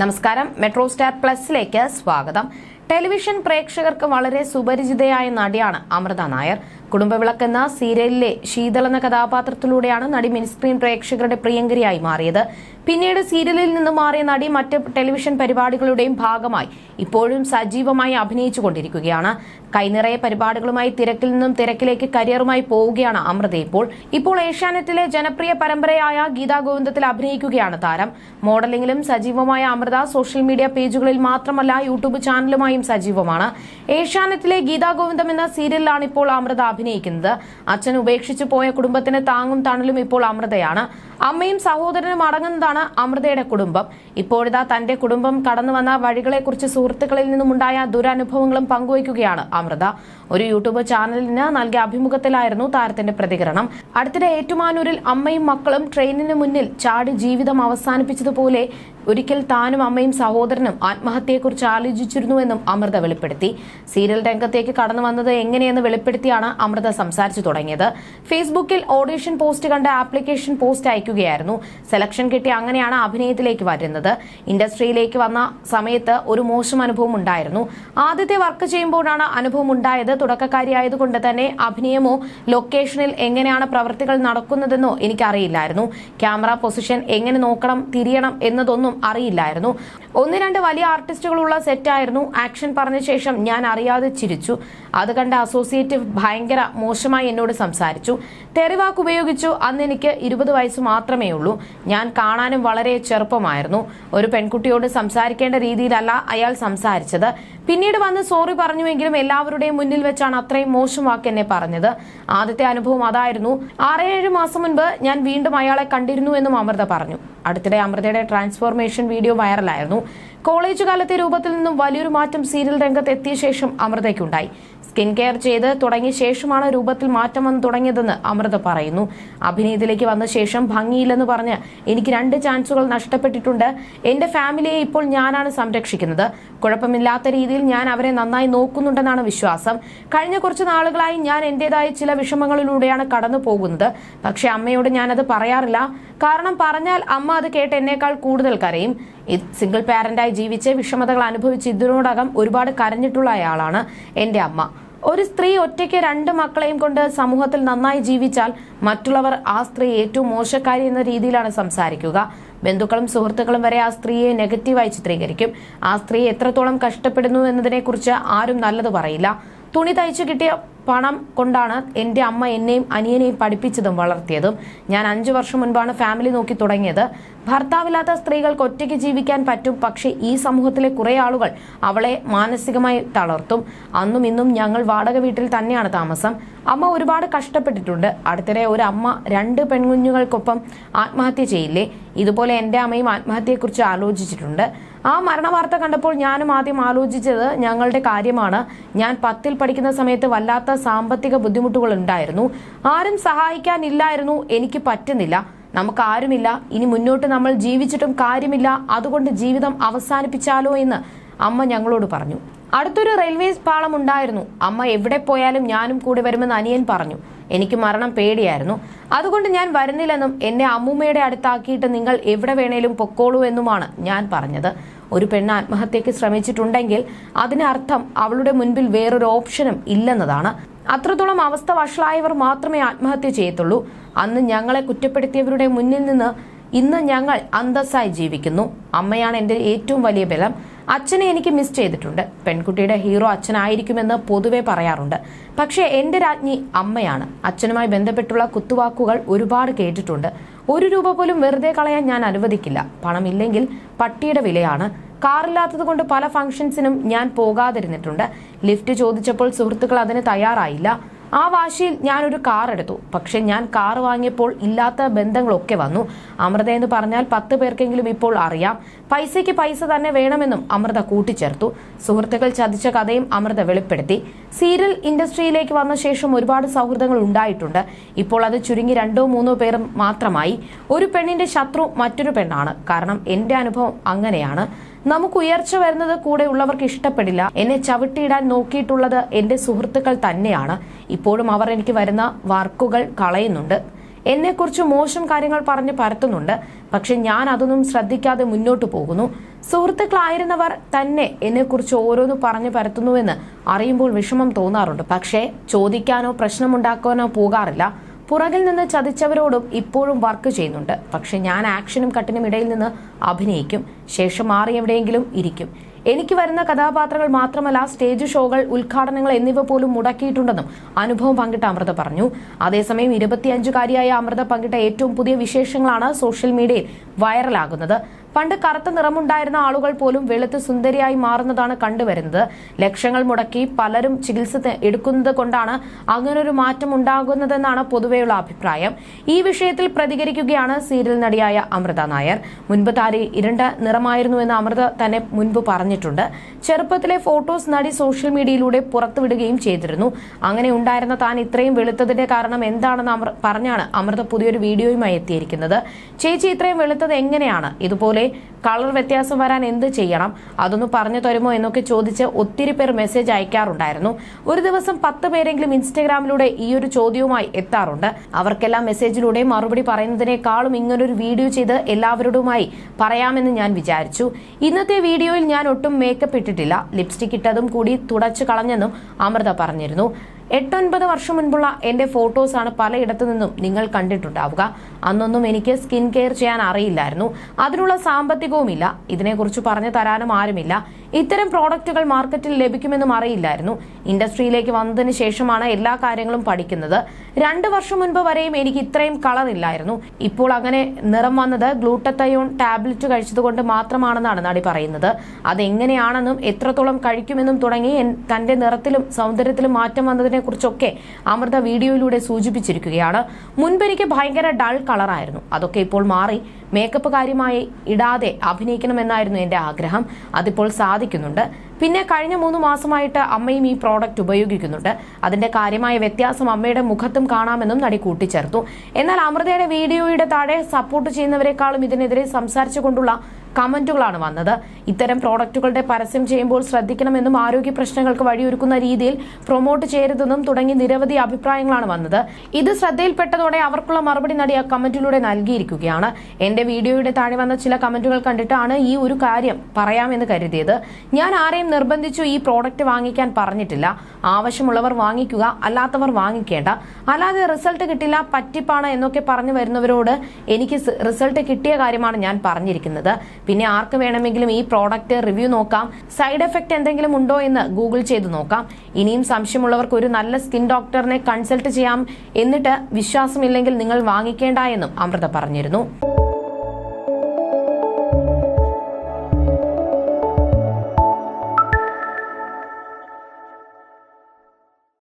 നമസ്കാരം. Metro star പ്ലസിലേക്ക് സ്വാഗതം. Television പ്രേക്ഷകർക്ക് വളരെ സുപരിചിതയായ നടിയാണ് അമൃത നായർ. കുടുംബവിളക്ക് എന്ന സീരിയലിലെ ശീതൾ എന്ന കഥാപാത്രത്തിലൂടെയാണ് നടി മിനിസ്ക്രീൻ പ്രേക്ഷകരുടെ പ്രിയങ്കരിയായി മാറിയത്. പിന്നീട് സീരിയലിൽ നിന്ന് മാറിയ നടി മറ്റ് ടെലിവിഷൻ പരിപാടികളുടെയും ഭാഗമായി ഇപ്പോഴും സജീവമായി അഭിനയിച്ചുകൊണ്ടിരിക്കുകയാണ്. കൈനിറയെ പരിപാടികളുമായി തിരക്കിൽ നിന്നും തിരക്കിലേക്ക് കരിയറുമായി പോവുകയാണ് അമൃത ഇപ്പോൾ. ഇപ്പോൾ ഏഷ്യാനെറ്റിലെ ജനപ്രിയ പരമ്പരയായ ഗീതാ ഗോവിന്ദത്തിൽ അഭിനയിക്കുകയാണ് താരം. മോഡലിംഗിലും സജീവമായ അമൃത സോഷ്യൽ മീഡിയ പേജുകളിൽ മാത്രമല്ല യൂട്യൂബ് ചാനലുമായും സജീവമാണ്. ഏഷ്യാനെറ്റിലെ ഗീതാ ഗോവിന്ദം എന്ന സീരിയലിലാണ് ഇപ്പോൾ അമൃത അഭിനയിക്കുന്നത്. അച്ഛൻ ഉപേക്ഷിച്ചു പോയ കുടുംബത്തിന് താങ്ങും തണലും ഇപ്പോൾ അമൃതയാണ്. അമ്മയും സഹോദരനും അടങ്ങുന്നതാണ് അമൃതയുടെ കുടുംബം. ഇപ്പോഴിതാ തന്റെ കുടുംബം കടന്നു വന്ന വഴികളെക്കുറിച്ച് സുഹൃത്തുക്കളിൽ നിന്നുമുണ്ടായ ദുരനുഭവങ്ങളും പങ്കുവയ്ക്കുകയാണ് അമൃത. ഒരു യൂട്യൂബ് ചാനലിന് നൽകിയ അഭിമുഖത്തിലായിരുന്നു താരത്തിന്റെ പ്രതികരണം. അടുത്തിടെ ഏറ്റുമാനൂരിൽ അമ്മയും മക്കളും ട്രെയിനിന് മുന്നിൽ ചാടി ജീവിതം അവസാനിപ്പിച്ചതുപോലെ ഒരിക്കൽ താനും അമ്മയും സഹോദരനും ആത്മഹത്യയെക്കുറിച്ച് ആലോചിച്ചിരുന്നുവെന്നും അമൃത വെളിപ്പെടുത്തി. സീരിയൽ രംഗത്തേക്ക് കടന്നു വന്നത് എങ്ങനെയെന്ന് വെളിപ്പെടുത്തിയാണ് അമൃത സംസാരിച്ചു തുടങ്ങിയത്. ഫേസ്ബുക്കിൽ ഓഡിഷൻ പോസ്റ്റ് കണ്ട ആപ്ലിക്കേഷൻ പോസ്റ്റ് അയക്കുകയായിരുന്നു. സെലക്ഷൻ കിട്ടി അങ്ങനെയാണ് അഭിനയത്തിലേക്ക് വരുന്നത്. ഇൻഡസ്ട്രിയിലേക്ക് വന്ന സമയത്ത് ഒരു മോശം അനുഭവം ഉണ്ടായിരുന്നു. ആദ്യത്തെ വർക്ക് ചെയ്യുമ്പോഴാണ് അനുഭവം ഉണ്ടായത്. തുടക്കക്കാരിയായതുകൊണ്ട് തന്നെ അഭിനയമോ ലൊക്കേഷനിൽ എങ്ങനെയാണ് പ്രവൃത്തികൾ നടക്കുന്നതെന്നോ എനിക്കറിയില്ലായിരുന്നു. ക്യാമറ പൊസിഷൻ എങ്ങനെ നോക്കണം തിരിയണം എന്നതൊന്നും അറിയില്ലായിരുന്നു. ഒന്ന് രണ്ട് വലിയ ആർട്ടിസ്റ്റുകളുള്ള സെറ്റായിരുന്നു ആക്ഷൻ പറഞ്ഞ ശേഷം ഞാൻ അറിയാതെ ചിരിച്ചു. അത് കണ്ട അസോസിയേറ്റ് ഭയങ്കര മോശമായി എന്നോട് സംസാരിച്ചു. തെറിവാക്ക് ഉപയോഗിച്ചു. അന്ന് എനിക്ക് ഇരുപത് വയസ്സ് മാത്രമേ ഉള്ളൂ. ഞാൻ കാണാനും വളരെ ചെറുപ്പമായിരുന്നു. ഒരു പെൺകുട്ടിയോട് സംസാരിക്കേണ്ട രീതിയിലല്ല അയാൾ സംസാരിച്ചത്. പിന്നീട് വന്ന് സോറി പറഞ്ഞുവെങ്കിലും എല്ലാവരുടെയും മുന്നിൽ വെച്ചാണ് അത്രയും മോശം വാക്ക് എന്നെ പറഞ്ഞത്. ആദ്യത്തെ അനുഭവം അതായിരുന്നു. ആറേഴ് മാസം മുൻപ് ഞാൻ വീണ്ടും അയാളെ കണ്ടിരുന്നു എന്നും അമൃത പറഞ്ഞു. അടുത്തിടെ അമൃതയുടെ ട്രാൻസ്ഫോർമേഷൻ വീഡിയോ വൈറലായിരുന്നു കോളേജ് കാലത്തെ രൂപത്തിൽ നിന്നും വലിയൊരു മാറ്റം സീരിയൽ രംഗത്ത് എത്തിയ ശേഷം അമൃതയ്ക്കുണ്ടായി. സ്കിൻ കെയർ ചെയ്ത് തുടങ്ങിയ ശേഷമാണ് രൂപത്തിൽ മാറ്റം വന്നു തുടങ്ങിയതെന്ന് അമൃത പറയുന്നു. അഭിനയത്തിലേക്ക് വന്ന ശേഷം ഭംഗിയില്ലെന്ന് പറഞ്ഞ് എനിക്ക് രണ്ട് ചാൻസുകൾ നഷ്ടപ്പെട്ടിട്ടുണ്ട്. എന്റെ ഫാമിലിയെ ഇപ്പോൾ ഞാനാണ് സംരക്ഷിക്കുന്നത്. കുഴപ്പമില്ലാത്ത രീതിയിൽ ഞാൻ അവരെ നന്നായി നോക്കുന്നുണ്ടെന്നാണ് വിശ്വാസം. കഴിഞ്ഞ കുറച്ച് നാളുകളായി ഞാൻ എന്റേതായ ചില വിഷമങ്ങളിലൂടെയാണ് കടന്നു പോകുന്നത്. പക്ഷെ അമ്മയോട് ഞാനത് പറയാറില്ല. കാരണം പറഞ്ഞാൽ അമ്മ അത് കേട്ട് എന്നേക്കാൾ കൂടുതൽ കരയും. സിംഗിൾ പാരന്റായി ജീവിച്ച് വിഷമതകൾ അനുഭവിച്ച് ഇതിനോടകം ഒരുപാട് കരഞ്ഞിട്ടുള്ള അയാളാണ് എന്റെ അമ്മ. ഒരു സ്ത്രീ ഒറ്റയ്ക്ക് രണ്ട് മക്കളെയും കൊണ്ട് സമൂഹത്തിൽ നന്നായി ജീവിച്ചാൽ മറ്റുള്ളവർ ആ സ്ത്രീ ഏറ്റവും മോശക്കാരി എന്ന രീതിയിലാണ് സംസാരിക്കുക. ബന്ധുക്കളും സുഹൃത്തുക്കളും വരെ ആ സ്ത്രീയെ നെഗറ്റീവായി ചിത്രീകരിക്കും. ആ സ്ത്രീ എത്രത്തോളം കഷ്ടപ്പെടുന്നു എന്നതിനെക്കുറിച്ച് ആരും നല്ലത് പറയില്ല. തുണി തയ്ച്ചു കിട്ടിയ പണം കൊണ്ടാണ് എന്റെ അമ്മ എന്നെയും അനിയനെയും പഠിപ്പിച്ചതും വളർത്തിയതും. ഞാൻ അഞ്ചു വർഷം മുൻപാണ് ഫാമിലി നോക്കി തുടങ്ങിയത്. ഭർത്താവില്ലാത്ത സ്ത്രീകൾക്ക് ഒറ്റയ്ക്ക് ജീവിക്കാൻ പറ്റും. പക്ഷേ ഈ സമൂഹത്തിലെ കുറെ ആളുകൾ അവളെ മാനസികമായി തളർത്തും. അന്നും ഇന്നും ഞങ്ങൾ വാടക വീട്ടിൽ തന്നെയാണ് താമസം. അമ്മ ഒരുപാട് കഷ്ടപ്പെട്ടിട്ടുണ്ട്. അടുത്തിടെ ഒരു അമ്മ രണ്ട് പെൺകുഞ്ഞുങ്ങൾക്കൊപ്പം ആത്മഹത്യ ചെയ്യില്ലേ? ഇതുപോലെ എന്റെ അമ്മയും ആത്മഹത്യയെക്കുറിച്ച് ആലോചിച്ചിട്ടുണ്ട്. ആ മരണവാർത്ത കണ്ടപ്പോൾ ഞാനും ആദ്യം ആലോചിച്ചത് ഞങ്ങളുടെ കാര്യമാണ്. ഞാൻ പത്തിൽ പഠിക്കുന്ന സമയത്ത് വല്ലാത്ത സാമ്പത്തിക ബുദ്ധിമുട്ടുകൾ ഉണ്ടായിരുന്നു ആരും സഹായിക്കാനില്ലായിരുന്നു. എനിക്ക് പറ്റുന്നില്ല. നമുക്ക് ആരുമില്ല ഇനി മുന്നോട്ട് നമ്മൾ ജീവിച്ചിട്ടും കാര്യമില്ല. അതുകൊണ്ട് ജീവിതം അവസാനിപ്പിച്ചാലോ എന്ന് അമ്മ ഞങ്ങളോട് പറഞ്ഞു. അടുത്തൊരു റെയിൽവേ പാളം ഉണ്ടായിരുന്നു. അമ്മ എവിടെ പോയാലും ഞാനും കൂടെ വരുമെന്ന് അനിയൻ പറഞ്ഞു. എനിക്ക് മരണം പേടിയായിരുന്നു. അതുകൊണ്ട് ഞാൻ വരുന്നില്ലെന്നും എന്നെ അമ്മൂമ്മയുടെ അടുത്താക്കിയിട്ട് നിങ്ങൾ എവിടെ വേണേലും പൊക്കോളൂ എന്നുമാണ് ഞാൻ പറഞ്ഞത്. ഒരു പെണ്ണ് ആത്മഹത്യക്ക് ശ്രമിച്ചിട്ടുണ്ടെങ്കിൽ അതിനർത്ഥം അവളുടെ മുൻപിൽ വേറൊരു ഓപ്ഷനും ഇല്ലെന്നതാണ്. അത്രത്തോളം അവസ്ഥ വഷളായവർ മാത്രമേ ആത്മഹത്യ ചെയ്യത്തുള്ളൂ. അന്ന് ഞങ്ങളെ കുറ്റപ്പെടുത്തിയവരുടെ മുന്നിൽ നിന്ന് ഇന്ന് ഞങ്ങൾ അന്തസ്സായി ജീവിക്കുന്നു. അമ്മയാണ് എന്റെ ഏറ്റവും വലിയ ബലം. അച്ഛനെ എനിക്ക് മിസ് ചെയ്തിട്ടുണ്ട്. പെൺകുട്ടിയുടെ ഹീറോ അച്ഛനായിരിക്കുമെന്ന് പൊതുവെ പറയാറുണ്ട്. പക്ഷേ എന്റെ രാജ്ഞി അമ്മയാണ്. അച്ഛനുമായി ബന്ധപ്പെട്ടുള്ള കുത്തുവാക്കുകൾ ഒരുപാട് കേട്ടിട്ടുണ്ട്. ഒരു രൂപ പോലും വെറുതെ കളയാൻ ഞാൻ അനുവദിക്കില്ല. പണമില്ലെങ്കിൽ പട്ടിയുടെ വിലയാണ്. കാറില്ലാത്തത് കൊണ്ട് പല ഫംഗ്ഷൻസിനും ഞാൻ പോകാതിരുന്നിട്ടുണ്ട്. ലിഫ്റ്റ് ചോദിച്ചപ്പോൾ സുഹൃത്തുക്കൾ അതിന് തയ്യാറായില്ല. ആ വാശിയിൽ ഞാനൊരു കാർ എടുത്തു. പക്ഷെ ഞാൻ കാർ വാങ്ങിയപ്പോൾ ഇല്ലാത്ത ബന്ധങ്ങളൊക്കെ വന്നു. അമൃത എന്ന് പറഞ്ഞാൽ പത്ത് പേർക്കെങ്കിലും ഇപ്പോൾ അറിയാം. പൈസയ്ക്ക് പൈസ തന്നെ വേണമെന്നും അമൃത കൂട്ടിച്ചേർത്തു. സുഹൃത്തുക്കൾ ചതിച്ച കഥയും അമൃത വെളിപ്പെടുത്തി. സീരിയൽ ഇൻഡസ്ട്രിയിലേക്ക് വന്ന ശേഷം ഒരുപാട് സൗഹൃദങ്ങൾ ഉണ്ടായിട്ടുണ്ട്. ഇപ്പോൾ അത് ചുരുങ്ങി രണ്ടോ മൂന്നോ പേർ മാത്രമായി. ഒരു പെണ്ണിന്റെ ശത്രു മറ്റൊരു പെണ്ണാണ്. കാരണം എന്റെ അനുഭവം അങ്ങനെയാണ്. നമുക്ക് ഉയർച്ച വരുന്നത് കൂടെ ഉള്ളവർക്ക് ഇഷ്ടപ്പെടില്ല. എന്നെ ചവിട്ടിയിടാൻ നോക്കിയിട്ടുള്ളത് എന്റെ സുഹൃത്തുക്കൾ തന്നെയാണ്. ഇപ്പോഴും അവർ എനിക്ക് വരുന്ന വർക്കുകൾ കളയുന്നുണ്ട്. എന്നെക്കുറിച്ച് മോശം കാര്യങ്ങൾ പറഞ്ഞ് പരത്തുന്നുണ്ട്. പക്ഷെ ഞാൻ അതൊന്നും ശ്രദ്ധിക്കാതെ മുന്നോട്ട് പോകുന്നു. സുഹൃത്തുക്കളായിരുന്നവർ തന്നെ എന്നെക്കുറിച്ച് ഓരോന്ന് പറഞ്ഞു പരത്തുന്നുവെന്ന് അറിയുമ്പോൾ വിഷമം തോന്നാറുണ്ട്. പക്ഷേ ചോദിക്കാനോ പ്രശ്നമുണ്ടാക്കാനോ പോകാറില്ല. പുറകിൽ നിന്ന് ചതിച്ചവരോടും ഇപ്പോഴും വർക്ക് ചെയ്യുന്നുണ്ട്. പക്ഷെ ഞാൻ ആക്ഷനും കട്ടിനും ഇടയിൽ നിന്ന് അഭിനയിക്കും. ശേഷം മാറി എവിടെയെങ്കിലും ഇരിക്കും. എനിക്ക് വരുന്ന കഥാപാത്രങ്ങൾ മാത്രമല്ല സ്റ്റേജ് ഷോകൾ ഉദ്ഘാടനങ്ങൾ എന്നിവ പോലും മുടക്കിയിട്ടുണ്ടെന്നും അനുഭവം പങ്കിട്ട അമൃത പറഞ്ഞു. അതേസമയം ഇരുപത്തിയഞ്ചുകാരിയായ അമൃത പങ്കിട്ട ഏറ്റവും പുതിയ വിശേഷങ്ങളാണ് സോഷ്യൽ മീഡിയയിൽ വൈറലാകുന്നത്. പണ്ട് കറുത്ത നിറമുണ്ടായിരുന്ന ആളുകൾ പോലും വെളുത്ത് സുന്ദരിയായി മാറുന്നതാണ് കണ്ടുവരുന്നത്. ലക്ഷങ്ങൾ മുടക്കി പലരും ചികിത്സ എടുക്കുന്നത് കൊണ്ടാണ് അങ്ങനൊരു മാറ്റം ഉണ്ടാകുന്നതെന്നാണ് പൊതുവെയുള്ള അഭിപ്രായം. ഈ വിഷയത്തിൽ പ്രതികരിക്കുകയാണ് സീരിയൽ നടിയായ അമൃത നായർ. മുൻപ് താരി ഇരുണ്ട നിറമായിരുന്നുവെന്ന് അമൃത തന്നെ മുൻപ് പറഞ്ഞിട്ടുണ്ട്. ചെറുപ്പത്തിലെ ഫോട്ടോസ് നടി സോഷ്യൽ മീഡിയയിലൂടെ പുറത്തുവിടുകയും ചെയ്തിരുന്നു. അങ്ങനെ ഉണ്ടായിരുന്ന താൻ ഇത്രയും വെളുത്തതിന്റെ കാരണം എന്താണെന്ന് പറഞ്ഞാണ് അമൃത പുതിയൊരു വീഡിയോയുമായി എത്തിയിരിക്കുന്നത്. ചേച്ചി ഇത്രയും വെളുത്തത് എങ്ങനെയാണ്? ഇതുപോലെ കളർ വ്യത്യാസം വരാൻ എന്ത് ചെയ്യണം? അതൊന്ന് പറഞ്ഞു തരുമോ എന്നൊക്കെ ചോദിച്ച് ഒത്തിരി പേർ മെസ്സേജ് അയക്കാറുണ്ടായിരുന്നു. ഒരു ദിവസം പത്ത് പേരെങ്കിലും ഇൻസ്റ്റഗ്രാമിലൂടെ ഈ ഒരു ചോദ്യവുമായി എത്താറുണ്ട്. അവർക്കെല്ലാം മെസ്സേജിലൂടെ മറുപടി പറയുന്നതിനേക്കാളും ഇങ്ങനൊരു വീഡിയോ ചെയ്ത് എല്ലാവരോടുമായി പറയാമെന്ന് ഞാൻ വിചാരിച്ചു. ഇന്നത്തെ വീഡിയോയിൽ ഞാൻ ഒട്ടും മേക്കപ്പ് ഇട്ടിട്ടില്ല. ലിപ്സ്റ്റിക് ഇട്ടതും കൂടി തുടച്ചു കളഞ്ഞെന്നും അമൃത പറഞ്ഞിരുന്നു. എട്ടൊൻപത് വർഷം മുൻപുള്ള എന്റെ ഫോട്ടോസാണ് പലയിടത്തു നിന്നും നിങ്ങൾ കണ്ടിട്ടുണ്ടാവുക. അന്നൊന്നും എനിക്ക് സ്കിൻ കെയർ ചെയ്യാൻ അറിയില്ലായിരുന്നു. അതിനുള്ള സാമ്പത്തികവുമില്ല. ഇതിനെക്കുറിച്ച് പറഞ്ഞു തരാനും ആരുമില്ല. ഇത്തരം പ്രോഡക്റ്റുകൾ മാർക്കറ്റിൽ ലഭിക്കുമെന്നും അറിയില്ലായിരുന്നു. ഇൻഡസ്ട്രിയിലേക്ക് വന്നതിന് ശേഷമാണ് എല്ലാ കാര്യങ്ങളും പഠിക്കുന്നത്. രണ്ട് വർഷം മുൻപ് വരെയും എനിക്ക് ഇത്രയും കളർ ഇല്ലായിരുന്നു. ഇപ്പോൾ അങ്ങനെ നിറം വന്നത് ഗ്ലൂട്ടത്തയോൺ ടാബ്ലറ്റ് കഴിച്ചതുകൊണ്ട് മാത്രമാണെന്നാണ് നടി പറയുന്നത്. അതെങ്ങനെയാണെന്നും എത്രത്തോളം കഴിക്കുമെന്നും തുടങ്ങി തന്റെ നിറത്തിലും സൗന്ദര്യത്തിലും മാറ്റം വന്നതിനെ കുറിച്ചൊക്കെ അമൃത വീഡിയോയിലൂടെ സൂചിപ്പിച്ചിരിക്കുകയാണ്. മുൻപ് എനിക്ക് ഭയങ്കര ഡൾ കളറായിരുന്നു അതൊക്കെ ഇപ്പോൾ മാറി. മേക്കപ്പ് കാര്യമായി ഇടാതെ അഭിനയിക്കണമെന്നായിരുന്നു എന്റെ ആഗ്രഹം. അതിപ്പോൾ സാധിക്കുന്നുണ്ട്. പിന്നെ കഴിഞ്ഞ മൂന്ന് മാസമായിട്ട് അമ്മയും ഈ പ്രോഡക്റ്റ് ഉപയോഗിക്കുന്നുണ്ട്. അതിന്റെ കാര്യമായ വ്യത്യാസം അമ്മയുടെ മുഖത്തും കാണാമെന്നും നടി കൂട്ടിച്ചേർത്തു. എന്നാൽ അമൃതയുടെ വീഡിയോയുടെ താഴെ സപ്പോർട്ട് ചെയ്യുന്നവരെക്കാളും ഇതിനെതിരെ സംസാരിച്ചുകൊണ്ടുള്ള കമന്റുകളാണ് വന്നത്. ഇത്തരം പ്രോഡക്റ്റുകളുടെ പരസ്യം ചെയ്യുമ്പോൾ ശ്രദ്ധിക്കണമെന്നും ആരോഗ്യ പ്രശ്നങ്ങൾക്ക് വഴിയൊരുക്കുന്ന രീതിയിൽ പ്രൊമോട്ട് ചെയ്യരുതെന്നും തുടങ്ങി നിരവധി അഭിപ്രായങ്ങളാണ് വന്നത്. ഇത് ശ്രദ്ധയിൽപ്പെട്ടതോടെ അവർക്കുള്ള മറുപടി നടി ആ കമന്റിലൂടെ നൽകിയിരിക്കുകയാണ്. എന്റെ വീഡിയോയുടെ താഴെ വന്ന ചില കമന്റുകൾ കണ്ടിട്ടാണ് ഈ ഒരു കാര്യം പറയാമെന്ന് കരുതിയത്. ഞാൻ ആരെയും നിർബന്ധിച്ചു ഈ പ്രോഡക്റ്റ് വാങ്ങിക്കാൻ പറഞ്ഞിട്ടില്ല. ആവശ്യമുള്ളവർ വാങ്ങിക്കുക അല്ലാത്തവർ വാങ്ങിക്കേണ്ട. അല്ലാതെ റിസൾട്ട് കിട്ടില്ല പറ്റിപ്പാണ് എന്നൊക്കെ പറഞ്ഞു വരുന്നവരോട് എനിക്ക് റിസൾട്ട് കിട്ടിയ കാര്യമാണ് ഞാൻ പറഞ്ഞിരിക്കുന്നത്. പിന്നെ ആർക്ക് വേണമെങ്കിലും ഈ പ്രോഡക്റ്റ് റിവ്യൂ നോക്കാം. സൈഡ് എഫക്റ്റ് എന്തെങ്കിലും ഉണ്ടോ എന്ന് ഗൂഗിൾ ചെയ്ത് നോക്കാം. ഇനിയും സംശയമുള്ളവർക്ക് ഒരു നല്ല സ്കിൻ ഡോക്ടറിനെ കൺസൾട്ട് ചെയ്യാം. എന്നിട്ട് വിശ്വാസമില്ലെങ്കിൽ നിങ്ങൾ വാങ്ങിക്കേണ്ട എന്നും അമൃത പറഞ്ഞിരുന്നു.